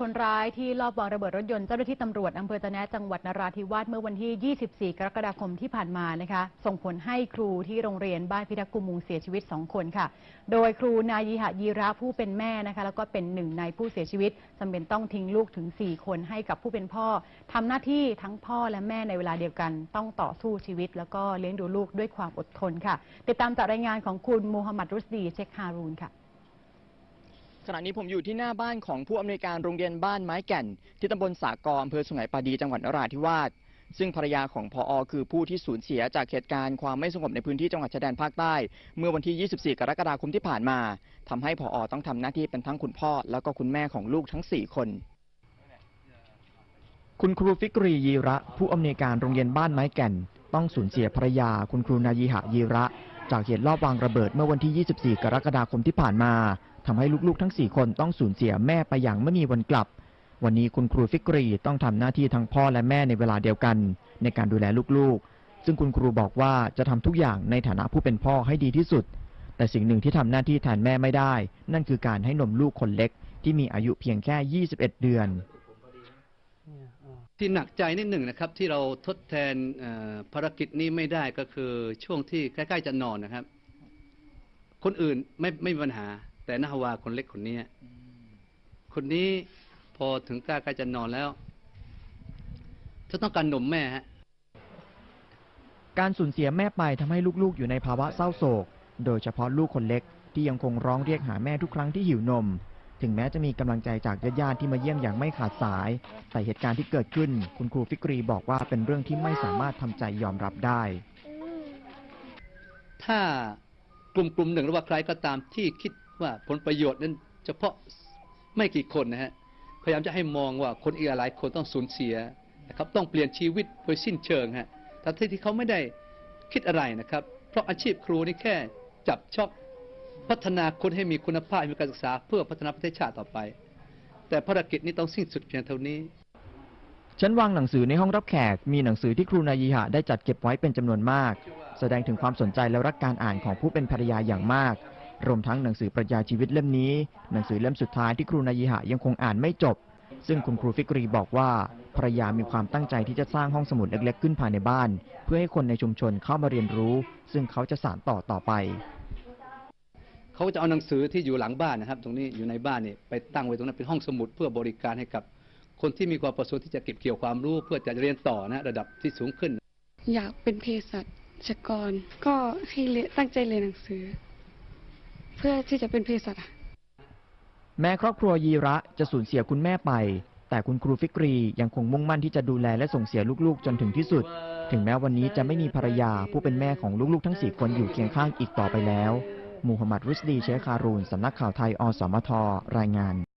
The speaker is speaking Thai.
คนร้ายที่ลอบวางระเบิดรถยนต์เจ้าหน้าที่ตำรวจอำเภอตะแนะจังหวัดนราธิวาสเมื่อวันที่ 24 กรกฎาคมที่ผ่านมานะคะ ส่งผลให้ครูที่โรงเรียนบ้านพิทักษ์กุมุงเสียชีวิต 2 คนค่ะ โดยครูนายีหะยีระผู้เป็นแม่นะคะ แล้วก็เป็นหนึ่งในผู้เสียชีวิตจำเป็นต้องทิ้งลูกถึง 4 คนให้กับผู้เป็นพ่อทำหน้าที่ทั้งพ่อและแม่ในเวลาเดียวกัน ต้องต่อสู้ชีวิต แล้วก็เลี้ยงดูลูกด้วยความอดทนค่ะ ติดตามจากรายงานของคุณมูฮัมหมัดรุสดีเชคฮารูนค่ะ ขณะนี้ผมอยู่ที่หน้าบ้านของผู้อำนวยการโรงเรียนบ้านไม้แก่น ที่ตำบลสากรอำเภอสุไหงปาดีจังหวัดนราธิวาสซึ่งภรรยาของพออคือผู้ที่สูญเสียจากเหตุการณ์ความไม่สงบในพื้นที่จังหวัดชายแดนภาคใต้ เมื่อวันที่ 24 กรกฎาคมที่ผ่านมาทำให้พออต้องทำหน้าที่เป็นทั้งคุณพ่อ แล้วก็คุณแม่ของลูกทั้ง 4 คน คุณครูฟิกรียีระ ผู้อำนวยการโรงเรียนบ้านไม้แก่น ต้องสูญเสียภรรยา คุณครูนายีหะยีระ จากเหตุลอบวางระเบิดเมื่อวันที่ 24 กรกฎาคมที่ผ่านมา ทำให้ลูกๆทั้ง 4 คนต้องสูญเสียแม่ไปอย่างไม่มีวันกลับ วันนี้คุณครูฟิกรีต้องทำหน้าที่ทั้งพ่อและแม่ในเวลาเดียวกัน ในการดูแลลูกๆ ซึ่งคุณครูบอกว่าจะทำทุกอย่างในฐานะผู้เป็นพ่อให้ดีที่สุด แต่สิ่งหนึ่งที่ทำหน้าที่แทนแม่ไม่ได้ นั่นคือการให้นมลูกคนเล็ก ที่มีอายุเพียงแค่ 21 เดือนที่หนักใจนิดหนึ่งนะครับ ที่เราทดแทนภารกิจนี้ไม่ได้ก็คือช่วงที่ใกล้ ๆ จะนอนนะครับ คนอื่นไม่ไม่มีปัญหา แต่นาฮาวาคนเล็กคนนี้คนนี้พอถึงใกล้ๆจะนอนแล้วจะต้องการนมแม่ฮะการสูญเสียแม่ไปทำให้ลูกๆ อยู่ในภาวะเศร้าโศก โดยเฉพาะลูกคนเล็กที่ยังคงร้องเรียกหาแม่ทุกครั้งที่หิวนม ถึงแม้จะมีกำลังใจจากญาติๆที่มาเยี่ยมอย่างไม่ขาดสาย แต่เหตุการณ์ที่เกิดขึ้น คุณครูฟิกรีบอกว่าเป็นเรื่องที่ไม่สามารถทำใจยอมรับได้ ถ้ากลุ่มกลุ่มหนึ่งหรือว่าใครก็ตามที่คิด ว่าผลประโยชน์นั้นเฉพาะไม่กี่คนนะฮะพยายามจะให้มองว่าคนอีกหลายคนต้องสูญเสียนะครับต้องเปลี่ยนชีวิตโดยสิ้นเชิงฮะแต่ที่ที่เขาไม่ได้คิดอะไรนะครับ เพราะอาชีพครูนี่แค่จับช็อบพัฒนาคนให้มีคุณภาพมีการศึกษาเพื่อพัฒนาประเทศชาติต่อไป แต่ภารกิจนี้ต้องสิ้นสุดเพียงเท่านี้ชั้นวางหนังสือในห้องรับแขก มีหนังสือที่ครูนายีหะได้จัดเก็บไว้เป็นจำนวนมาก แสดงถึงความสนใจและรักการอ่านของผู้เป็นภรรยาอย่างมาก รวมทั้งหนังสือปรัชญาชีวิตเล่มนี้ หนังสือเล่มสุดท้ายที่ครูนายีหะยังคงอ่านไม่จบ ซึ่งคุณครูฟิกรีบอกว่าภรรยามีความตั้งใจที่จะสร้างห้องสมุดเล็ก ๆ ขึ้นภายในบ้าน เพื่อให้คนในชุมชนเข้ามาเรียนรู้ ซึ่งเขาจะสานต่อต่อไป เขาจะเอาหนังสือที่อยู่หลังบ้านนะครับ ตรงนี้อยู่ในบ้านนี่ไปตั้งไว้ตรงนั้นเป็นห้องสมุดเพื่อบริการให้กับคนที่มีความประสงค์ที่จะเก็บเกี่ยวความรู้เพื่อจะเรียนต่อนะระดับที่สูงขึ้น อยากเป็นเภสัชกร ก็ให้เรียนตั้งใจเรียนหนังสือ เพื่อที่จะเป็นเภสัชแม้ครอบครัวยีระจะสูญเสียคุณแม่ไป แต่คุณครูฟิกรียังคงมุ่งมั่นที่จะดูแลและส่งเสียลูกๆ จนถึงที่สุด ถึงแม้วันนี้จะไม่มีภรรยาผู้เป็นแม่ของลูกๆ ทั้งสี่คนอยู่เคียงข้างอีกต่อไปแล้วมูฮัมหมัดรุสดีเชคคารูนสำนักข่าวไทยอสมทรายงาน